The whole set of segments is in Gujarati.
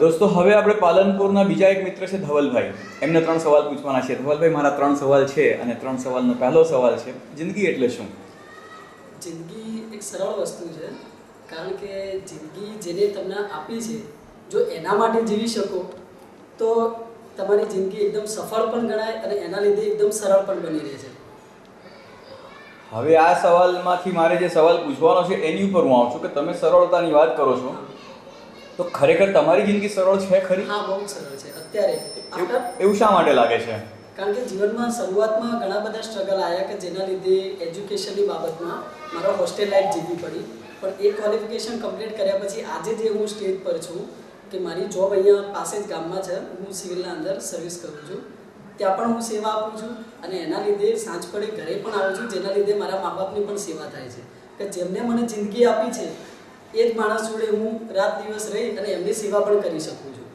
દોસ્તો, હવે આપણે પાલનપુરના બીજા એક મિત્ર છે ધવલભાઈ. એમને ત્રણ સવાલ પૂછવાના છે. ધવલભાઈ, મારા ત્રણ સવાલ છે અને ત્રણ સવાલનો પહેલો સવાલ છે. જિંદગી એટલે શું? જિંદગી એક સરળ વસ્તુ છે. કારણ કે જિંદગી જેને તમને આપી છે, જો એના માટે જીવી શકો, તો તમારી જિંદગી એકદમ સફળ પણ ગણાય અને એના લીધે એકદમ સરળ પણ બની રહે છે. હવે આ સવાલમાંથી મારે જે સવાલ પૂછવાનો છે એની ઉપર હું આવું છું કે તમે સરળતાની વાત કરો છો તો ખરેખર તમારી જિંદગી સરળ છે ખરી? હા બહુ સરળ છે. અત્યારે એવું શા માટે લાગે છે? કારણ કે જીવનમાં શરૂઆતમાં ઘણા બધા સ્ટ્રગલ આવ્યા કે જેના લીધે એજ્યુકેશનની બાબતમાં મારો હોસ્ટેલ લાઈફ જીવવી પડી. પણ એ ક્વોલિફિકેશન કમ્પ્લીટ કર્યા પછી આજે જે હું સ્ટેજ પર છું કે મારી જોબ અહીંયા પાસે જ ગામમાં છે હું સિવિલના અંદર સર્વિસ કરું છું. ત્યાં પણ હું સેવા આપું છું અને એના લીધે સાંજ પડે ઘરે પણ આવું છું જેના લીધે મારા મા બાપની પણ સેવા થાય છે. કે જેમને મને જિંદગી આપી છે એ જ માણસ જોડે હું રાત દિવસ રહી અને એમની સેવા પણ કરી શકું છું.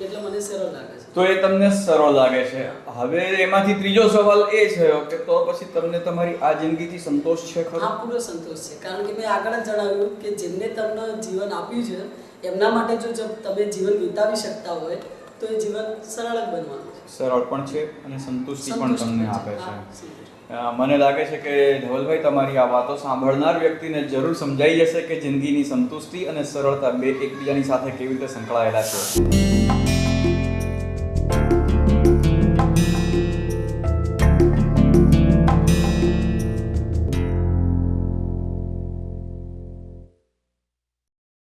એટલે મને સરળ લાગે છે. તો એ તમને સરળ લાગે છે. હવે એમાંથી ત્રીજો સવાલ એ છે કે તો પછી તમને તમારી આ જિંદગીથી સંતોષ છે ખરો? હા પૂરો સંતોષ છે. કારણ કે મેં આગળ જ જણાવ્યું કે જેમને તમને જીવન આપ્યું છે એમના માટે જો જો તમે જીવન વિતાવી શકતા હોય તો એ જીવન સરળ જ બનવાનું છે. સરળ પણ છે અને સંતુષ્ટિ પણ તમને આપે છે. મને લાગે છે કે ધવલભાઈ તમારી આ વાતો સાંભળનાર વ્યક્તિને જરૂર સમજાઈ જશે કે જિંદગીની સંતુષ્ટિ અને સરળતા બે એકબીજાની સાથે કેવી રીતે સંકળાયેલા છે.